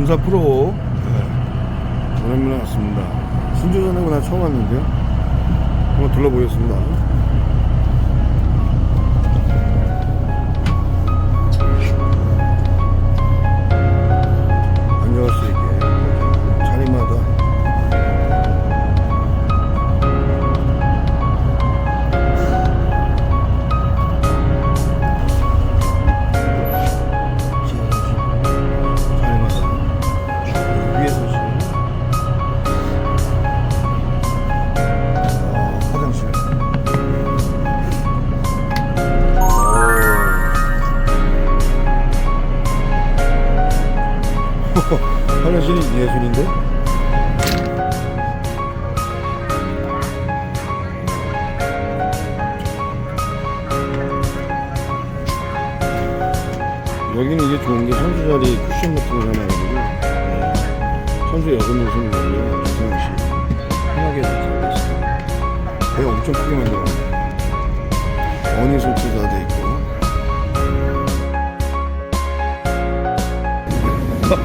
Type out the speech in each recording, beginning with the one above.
군사 프로. 네. 오랜만에 왔습니다. 순조전하고 나 처음 왔는데요. 한번 둘러보겠습니다 오. 화장실이 예술인데? 여기는 이게 좋은 게 선수 자리 쿠션 같은 거 해놔가지고 네. 선수 명쓰는 거고요. 주승현 씨 편하게 잘있어요 배 엄청 크게 만들었네. 어니 설치가 돼 있고.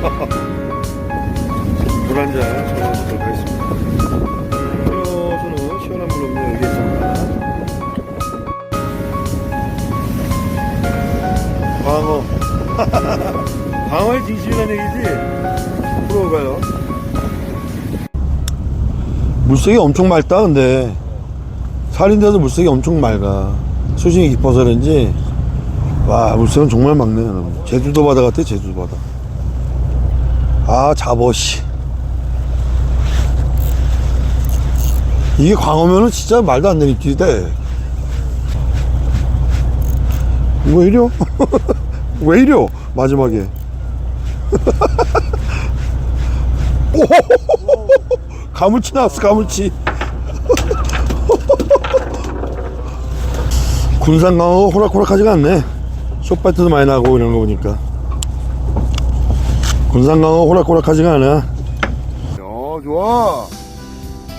물 한잔 저어보도록 하겠습니다. 음료수는 시원한 물 없는 여기 있습니다. 광어. 광어의 진심이라는 얘기지? 프로가요. 물색이 엄청 맑다, 근데. 살인데도 물색이 엄청 맑아. 수심이 깊어서 그런지, 와, 물색은 정말 맑네. 제주도 바다 같아, 제주도 바다. 아, 잡어씨. 이게 광어면은 진짜 말도 안 되는 입질이다. 왜 이려? 왜 이려? 마지막에. 오! 가물치 나왔어, 가물치. 군산 강어 호락호락하지가 않네. 쇼파이트도 많이 나고 이런 거 보니까. 군산 강어 호락호락하지가 않아. 야, 좋아.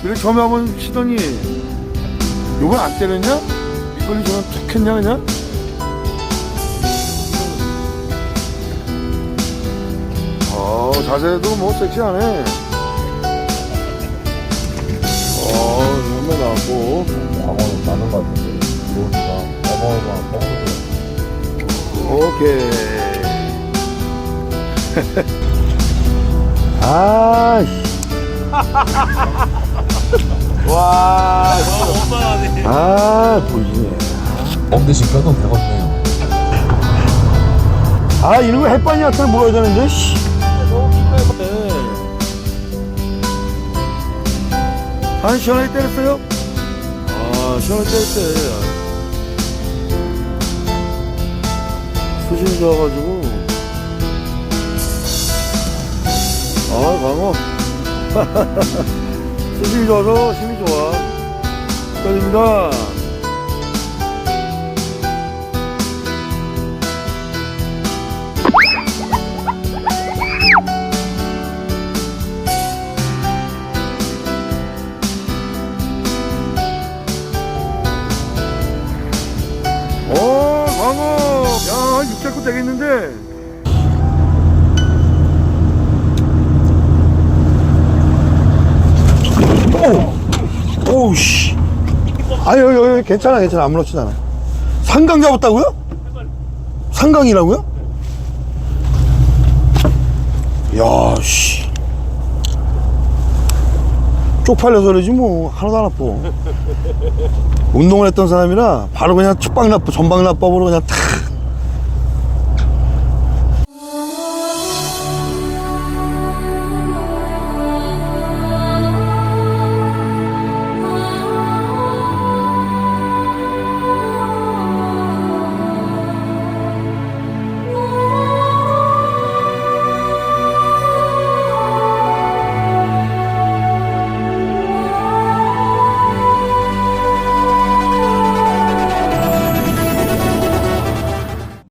그래 처음에 한번 치더니 요번 안 때렸냐? 이걸 저는 툭 했냐 그냥? 어 자세도 뭐 섹시하네 어 한번 나왔고 광어는 많은 것 같은데 들어오니까 어마어마한 뻥을 오케이 아이씨 와 아, 보이네. 뻥대신 껴도 되겠네요 아, 이런 거 햇반이 나타나 물어야 되는데, 씨. 한 시원하게 때렸어요? 아, 시원하게 때렸대. 수심 좋아가지고. 아, 광어. 수심이 좋아서 힘이 좋아. 축하드립니다. 어, 광어. 야, 한 600구 되겠는데. 오! 오우, 씨. 아유, 여기 괜찮아, 괜찮아. 아무렇지도 않아. 상강 잡았다고요? 상강이라고요? 야, 씨. 쪽팔려서 그러지 뭐. 하나도 안 아파. 운동을 했던 사람이라 바로 그냥 축박 납법, 전방 납법으로 그냥 탁